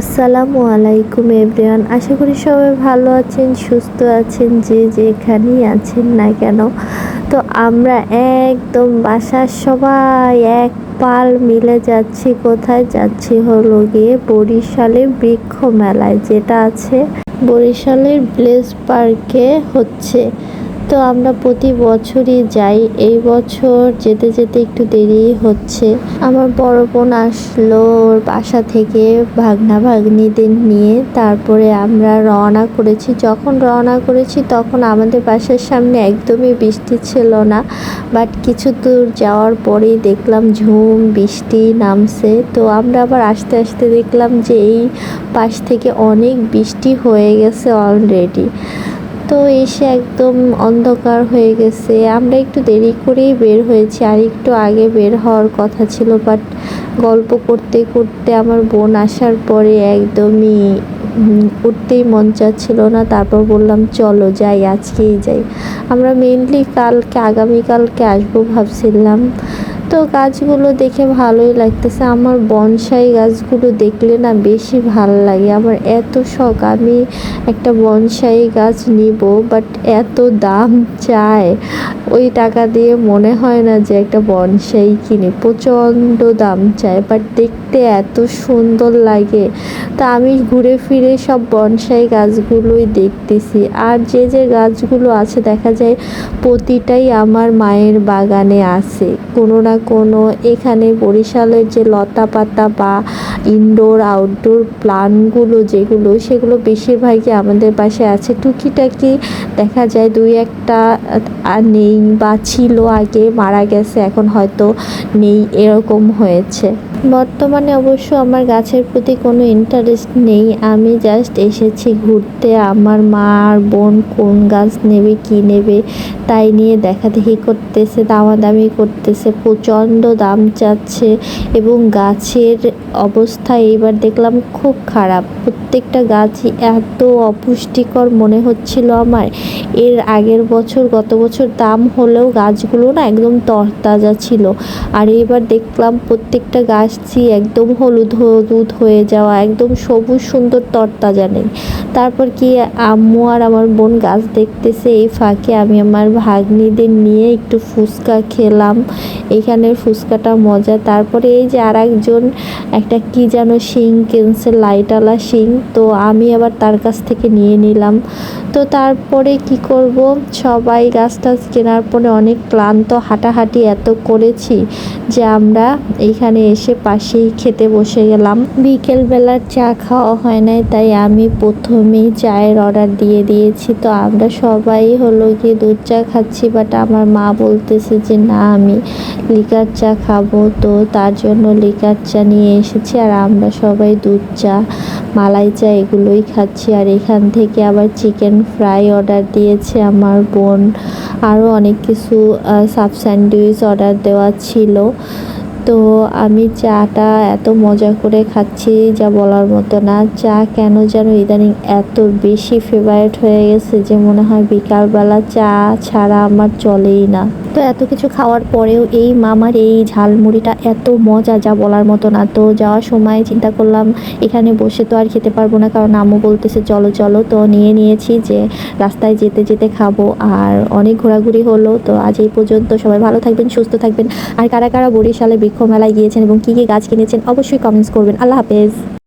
আসসালামু আলাইকুম এভরিওয়ান। আশা করি সবাই ভালো আছেন, সুস্থ আছেন, যে যেখানেই আছেন না কেন। তো আমরা একদম বাসার সবাই এক পাল মিলে যাচ্ছি, কোথায় যাচ্ছি হলো গিয়ে বরিশালের বৃক্ষ মেলায়, যেটা আছে বরিশালের ব্লেস পার্কে হচ্ছে। তো আমরা প্রতি বছরই যাই। এই বছর যেতে যেতে একটু দেরি হচ্ছে। আমার বড় বোন আসলো ওর বাসা থেকে ভাগনা ভাগ্নিদের নিয়ে। তারপরে আমরা রওনা করেছি। যখন রওনা করেছি তখন আমাদের বাসার সামনে একদমই বৃষ্টি ছিল না। বাট কিছু দূর যাওয়ার পরেই দেখলাম ঝুম, বৃষ্টি নামছে। তো আমরা আবার আস্তে আস্তে দেখলাম যে এই পাশ থেকে অনেক বৃষ্টি হয়ে গেছে অলরেডি তো এসে একদম অন্ধকার হয়ে গেছে। আমরা একটু দেরি করেই বের হয়েছি, আর একটু আগে বের হওয়ার কথা ছিল বাট গল্প করতে করতে আমার বোন আসার পরে একদমই উঠতেই মন চাচ্ছিল না। তারপর বললাম, চলো যাই, আজকেই যাই। আমরা মেনলি কালকে, আগামীকালকে আসব ভাবছিলাম। তো গাছগুলো দেখে ভালোই লাগতেছে। আমার বনসাই গাছগুলো দেখলে না বেশি ভালো লাগে। আমার এত শখ, আমি একটা বনসাই গাছ নিব বাট এত দাম চায় ওই টাকা দিয়ে মনে হয় না যে একটা বনসাই কিনি। প্রচণ্ড দাম চায় বাট দেখতে এত সুন্দর লাগে। তা আমি ঘুরে ফিরে সব বনসাই গাছগুলোই দেখতেছি। আর যে যে গাছগুলো আছে, দেখা যায় প্রতিটাই আমার মায়ের বাগানে আছে। কোনো না কোনো এখানে বরিশালের যে লতা পাতা বা ইনডোর আউটডোর প্লান্টগুলো যেগুলো, সেগুলো বেশিরভাগই আমাদের পাশে আছে। টুকিটাকি দেখা যায় দুই একটা নেই বা ছিল আগে, মারা গেছে, এখন হয়তো নেই, এরকম হয়েছে। বর্তমানে অবশ্য আমার গাছের প্রতি কোনো ইন্টারেস্ট নেই। আমি জাস্ট এসেছি ঘুরতে। আমার মা আর বোন কোন গাছ নেবে, কি নেবে, তাই নিয়ে দেখাদেখি করতেছে, দামাদামি করতেছে, প্রচণ্ড দাম চাচ্ছে এবং গাছের অবস্থা এইবার দেখলাম খুব খারাপ। প্রত্যেকটা গাছই এত অপুষ্টিকর মনে হচ্ছিল আমার। এর আগের বছর, গত বছর দাম হলেও গাছগুলো না একদম তরতাজা ছিল। আর এবার দেখলাম প্রত্যেকটা গাছই একদম হলুদ হলুদ হয়ে যাওয়া, একদম সবুজ সুন্দর তরতাজা নেই। তারপর কি আম্মু আর আমার বোন গাছ দেখতেছে, এই ফাঁকে আমি আমার ভাগ্নিদের নিয়ে একটু ফুচকা খেলাম। এখানের ফুচকাটা মজা। তারপরে এই যে আর একজন একটা কি যেন শিং কিনছে, লাইটওয়ালা শিং, তো আমি আবার তার কাছ থেকে নিয়ে নিলাম। তো তারপরে কি করব? সবাই গাছ টাছ কেনার পরে অনেক ক্লান্ত, হাঁটাহাঁটি এত করেছি যে আমরা এইখানে এসে পাশেই খেতে বসে গেলাম। বিকেলবেলার চা খাওয়া হয় নাই, তাই আমি প্রথমেই চায়ের অর্ডার দিয়ে দিয়েছি। তো আমরা সবাই হলো গিয়ে দুধ চা খাচ্ছি বাট আমার মা বলতেছে যে, না, আমি লিকার চা খাব। তো তার জন্য লিকার চা নিয়ে এসেছি, আর আমরা সবাই দুধ চা, মালাই চা এগুলোই খাচ্ছি। আর এখান থেকে আবার চিকেন ফ্রাই অর্ডার দিয়েছে আমার বোন। আরও অনেক কিছু সাব স্যান্ডউইচ অর্ডার দেওয়া ছিল। তো আমি চাটা এত মজা করে খাচ্ছি যা বলার মতো না। চা কেন যেন ইদানিং এত বেশি ফেভারিট হয়ে গেছে যে মনে হয় বিকালবেলা চা ছাড়া আমার চলেই না। তো এত কিছু খাওয়ার পরেও এই মামার এই ঝালমুড়িটা এত মজা যা বলার মতো না। তো যাওয়ার সময় চিন্তা করলাম, এখানে বসে তো আর খেতে পারব না, কারণ আম্মু বলতেছে, চলো চলো। তো নিয়ে নিয়েছি যে রাস্তায় যেতে যেতে খাব। আর অনেক ঘোরাঘুরি হলো, তো আজ এই পর্যন্ত সবাই ভালো থাকবেন, সুস্থ থাকবেন। আর কারা কারা বরিশালে বৃক্ষ মেলায় গিয়েছেন এবং কী কী গাছ কিনেছেন, অবশ্যই কমেন্টস করবেন। আল্লাহ হাফেজ।